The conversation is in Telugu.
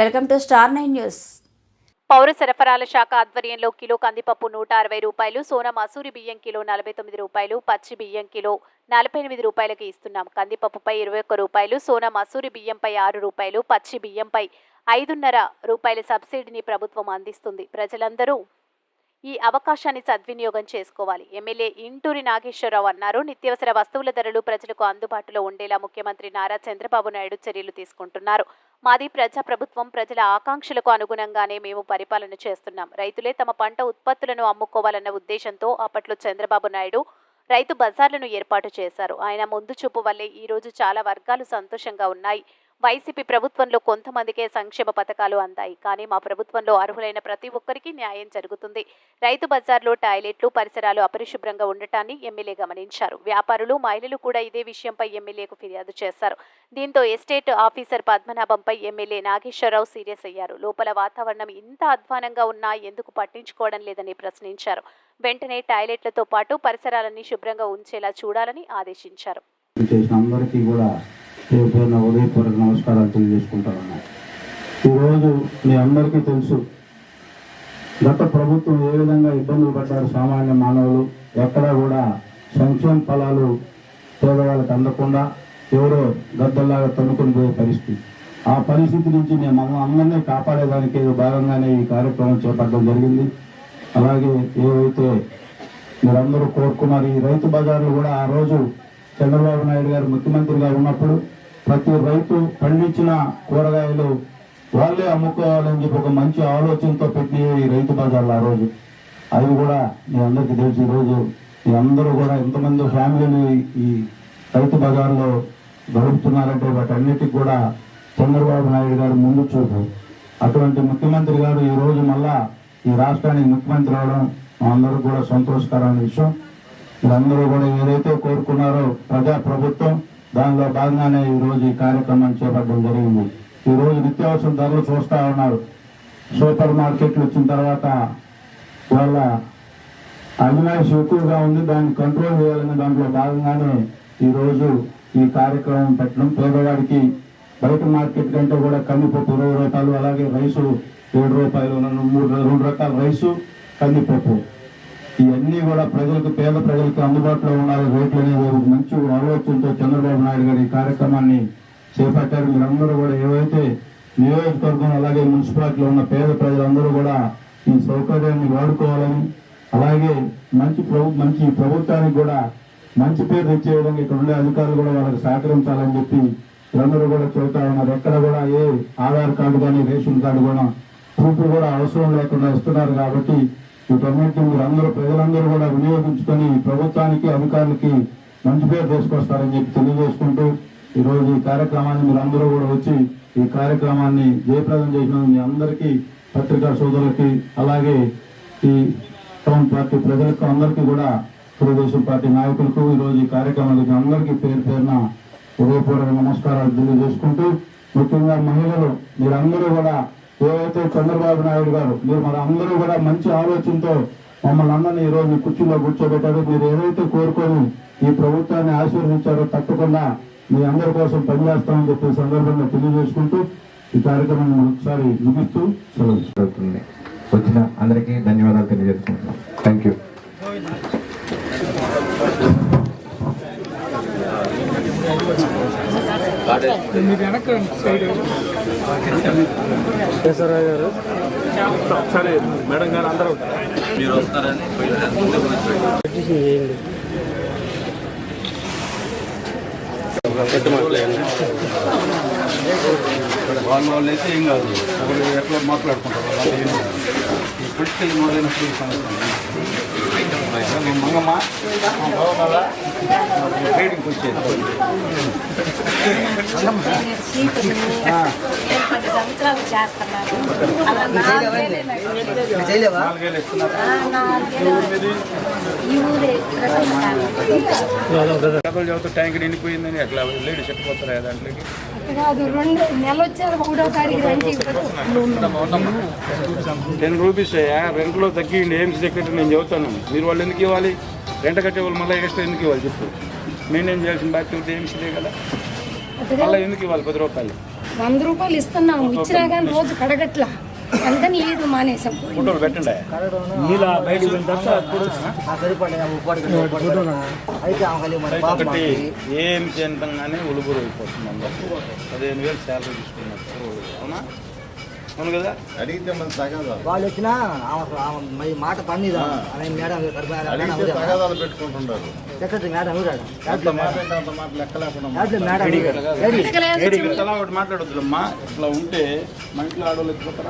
Welcome to star nine news. పౌర సరఫరాల శాఖ ఆధ్వర్యంలో కిలో కందిపప్పు నూట అరవై రూపాయలు సోన మసూరి బియ్యం కిలో నలభై తొమ్మిది రూపాయలు పచ్చి బియ్యం కిలో నలభై ఎనిమిది రూపాయలకి ఇస్తున్నాం. కందిపప్పుపై ఇరవై ఒక్క రూపాయలు సోన మసూరి బియ్యంపై ఆరు రూపాయలు పచ్చి బియ్యంపై ఐదున్నర రూపాయల సబ్సిడీని ప్రభుత్వం అందిస్తుంది. ప్రజలందరూ ఈ అవకాశాన్ని సద్వినియోగం చేసుకోవాలి. ఎమ్మెల్యే ఇంటూరి నాగేశ్వరరావు అన్నారు. నిత్యావసర వస్తువుల ధరలు ప్రజలకు అందుబాటులో ఉండేలా ముఖ్యమంత్రి నారా చంద్రబాబు నాయుడు చర్యలు తీసుకుంటున్నారు. మాది ప్రజా ప్రభుత్వం ప్రజల ఆకాంక్షలకు అనుగుణంగానే మేము పరిపాలన చేస్తున్నాం. రైతులే తమ పంట ఉత్పత్తులను అమ్ముకోవాలన్న ఉద్దేశంతో అప్పట్లో చంద్రబాబు నాయుడు రైతు బజార్లను ఏర్పాటు చేశారు. ఆయన ముందు చూపు వల్లే ఈ రోజు చాలా వర్గాలు సంతోషంగా ఉన్నాయి. వైసీపీ ప్రభుత్వంలో కొంతమందికే సంక్షేమ పథకాలు అందాయి. కానీ మా ప్రభుత్వంలో అర్హులైన ప్రతి ఒక్కరికి న్యాయం జరుగుతుంది. రైతు బజార్లో టాయిలెట్లు పరిసరాలు అపరిశుభ్రంగా ఉండటాన్ని ఎమ్మెల్యే గమనించారు. వ్యాపారులు మహిళలు కూడా ఇదే విషయంపై ఎమ్మెల్యేకు ఫిర్యాదు చేశారు. దీంతో ఎస్టేట్ ఆఫీసర్ పద్మనాభంపై ఎమ్మెల్యే నాగేశ్వరరావు సీరియస్ అయ్యారు. లోపల వాతావరణం ఇంత అధ్వానంగా ఉన్నా ఎందుకు పట్టించుకోవడం లేదని ప్రశ్నించారు. వెంటనే టాయిలెట్లతో పాటు పరిసరాలన్నీ శుభ్రంగా ఉంచేలా చూడాలని ఆదేశించారు. చేసిన అందరికీ కూడా పేరు పేరున ఉదయపూర్వక నమస్కారాలు తెలియజేసుకుంటాను ఈరోజు మీ అందరికీ తెలుసు గత ప్రభుత్వం ఏ విధంగా ఇబ్బందులు పడ్డారు సామాన్య మానవులు ఎక్కడా కూడా సంక్షేమ ఫలాలు పేదవాళ్ళకి అందకుండా ఎవరో గద్దల్లాగా తన్నుకుని పోయే పరిస్థితి. ఆ పరిస్థితి నుంచి మేము మమ్మల్ని అందరినీ కాపాడేదానికి భాగంగానే ఈ కార్యక్రమం చేపట్టడం జరిగింది. అలాగే ఏవైతే మీరందరూ కోరుకున్నారు ఈ రైతు బజార్లు కూడా ఆ రోజు చంద్రబాబు నాయుడు గారు ముఖ్యమంత్రిగా ఉన్నప్పుడు ప్రతి రైతు పండించిన కూరగాయలు వాళ్ళే అమ్ముకోవాలని చెప్పి ఒక మంచి ఆలోచనతో పెట్టి ఈ రైతు బజార్లు ఆ రోజు. అవి కూడా మీ అందరికీ తెలుసు ఈరోజు మీ అందరూ కూడా ఎంతమంది ఫ్యామిలీని ఈ రైతు బజార్లో గడుపుతున్నారంటే వాటన్నిటికి కూడా చంద్రబాబు నాయుడు గారు ముందు చూపు. అటువంటి ముఖ్యమంత్రి గారు ఈ రోజు మళ్ళా ఈ రాష్ట్రానికి ముఖ్యమంత్రి అవడం మా అందరూ కూడా సంతోషకరమైన విషయం. మీరందరూ కూడా ఏదైతే కోరుకున్నారో ప్రజా ప్రభుత్వం దానిలో భాగంగానే ఈ రోజు ఈ కార్యక్రమం చేపట్టడం జరిగింది. ఈరోజు నిత్యావసర ధరలు చూస్తా ఉన్నారు. సూపర్ మార్కెట్లు వచ్చిన తర్వాత వాళ్ళ అవినాశం ఎక్కువగా ఉంది. దాన్ని కంట్రోల్ చేయాలనే దాంట్లో భాగంగానే ఈ రోజు ఈ కార్యక్రమం పెట్టడం పేదవాడికి బయట మార్కెట్ కంటే కూడా కందిపప్పు ఇరవై రూపాయలు అలాగే రైసు ఏడు రూపాయలు రెండు మూడు రెండు రకాల రైసు కందిపప్పు. ఇవన్నీ కూడా ప్రజలకు పేద ప్రజలకు అందుబాటులో ఉండాలి. రేట్లు అనేది మంచి ఆలోచనతో చంద్రబాబు నాయుడు గారు ఈ కార్యక్రమాన్ని చేపట్టారు. మీరందరూ కూడా ఏవైతే నియోజకవర్గం అలాగే మున్సిపాలిటీలో ఉన్న పేద ప్రజలందరూ కూడా ఈ సౌకర్యాన్ని వాడుకోవాలని అలాగే మంచి ప్రభు మంచి ప్రభుత్వానికి కూడా మంచి పేరు తెచ్చే విధంగా ఇక్కడ ఉండే అధికారులు కూడా వాళ్ళకి సహకరించాలని చెప్పి వీళ్ళందరూ కూడా చెబుతా ఉన్నారు. ఎక్కడ కూడా ఏ ఆధార్ కార్డు కానీ రేషన్ కార్డు కూడా ప్రూఫ్ కూడా అవసరం లేకుండా ఇస్తున్నారు కాబట్టి వీటన్నిటిని మీరు అందరూ ప్రజలందరూ కూడా వినియోగించుకొని ప్రభుత్వానికి అధికారులకి మంచి పేరు తీసుకొస్తారని చెప్పి తెలియజేసుకుంటూ ఈరోజు ఈ కార్యక్రమాన్ని మీరు అందరూ కూడా వచ్చి ఈ కార్యక్రమాన్ని జయప్రదం చేసిన మీ అందరికీ పత్రికా సోదరులకి అలాగే ఈ టౌన్ పార్టీ ప్రజలకు అందరికీ కూడా తెలుగుదేశం పార్టీ నాయకులకు ఈ రోజు ఈ కార్యక్రమానికి అందరికీ పేరు పేరున హృదయపూర్వక నమస్కారాలు తెలియజేసుకుంటూ ముఖ్యంగా మహిళలు మీరందరూ కూడా ఏవైతే చంద్రబాబు నాయుడు గారు మీరు మన అందరూ కూడా మంచి ఆలోచనతో మమ్మల్ని అందరినీ ఈ రోజు కుర్చీలో కూర్చోబెట్టారు. మీరు ఏదైతే కోరుకొని ఈ ప్రభుత్వాన్ని ఆశీర్వదించారో తప్పకుండా మీ అందరి కోసం పనిచేస్తామని చెప్పి సందర్భంగా తెలియజేసుకుంటూ ఈ కార్యక్రమాన్ని ఒకసారి ముగిస్తూ సెలవు వచ్చిన అందరికీ ధన్యవాదాలు తెలియజేసుకుంటున్నాం థ్యాంక్ యూ ఒకసారి మేడం గారు అందరూ మీరు వస్తారని వాళ్ళ వాళ్ళు అయితే ఏం కాదు. ఒకరు ఎట్లా మాట్లాడుకుంటారు? వాళ్ళు ఏం కాదు. ఈ పొలిటికల్ మొదలైనప్పుడు ఈ సమస్య మంగమ్మ ట్రేడింగ్కి వచ్చేది. పది సంవత్సరాలు చేస్తున్నాను అలా ఈ ఊరే ట్యాంక్ నిండిపోయిందని అట్లా లేడీ చెట్టుపోతారా దాంట్లోకి కాదు రెండు నెల వచ్చారు ఒకటో తారీఖు టెన్ రూపీస్ అయ్యా రెంట్లో తగ్గిండి ఏం సెక్రటరీ నేను చెబుతాను మీరు వాళ్ళు ఎందుకు ఇవ్వాలి రెంట కట్టే వాళ్ళు మళ్ళీ ఎక్స్ట్రా ఎందుకు ఇవ్వాలి చెప్పు మెయింటైన్ చేయాల్సిన బాధ్యత ఉంటే కదా మళ్ళీ ఎందుకు ఇవ్వాలి పది రూపాయలు? వంద రూపాయలు ఇస్తున్నాము ఇచ్చినా కానీ రోజు కడగట్లా. అందుకని ఈడు మానేసాం ఫోటోలు పెట్టండి. ఒకటి ఏం చేయంగానే ఉలుగురు అయిపోతుంది అందరూ. పదిహేను వేలు శాలరీ తీసుకున్నారు. అవునా? అవును కదా? అడిగితే మన తగాదాలు. వాళ్ళు వచ్చినా ఆమె ఆమె మరి మాట పన్నిదా? ఆమె మేడం అడిగితే తగాదాలు పెట్టుకుంటున్నారు సెక్రటరీ మేడం మాట అంటే అంత మాట లెక్క లేకుండా దాంట్లో మేడం ఇట్లా ఒకటి మాట్లాడొద్దులమ్మా. ఇట్లా ఉంటే మా ఇంట్లో ఆడవాళ్ళు ఎత్తుకుంటారా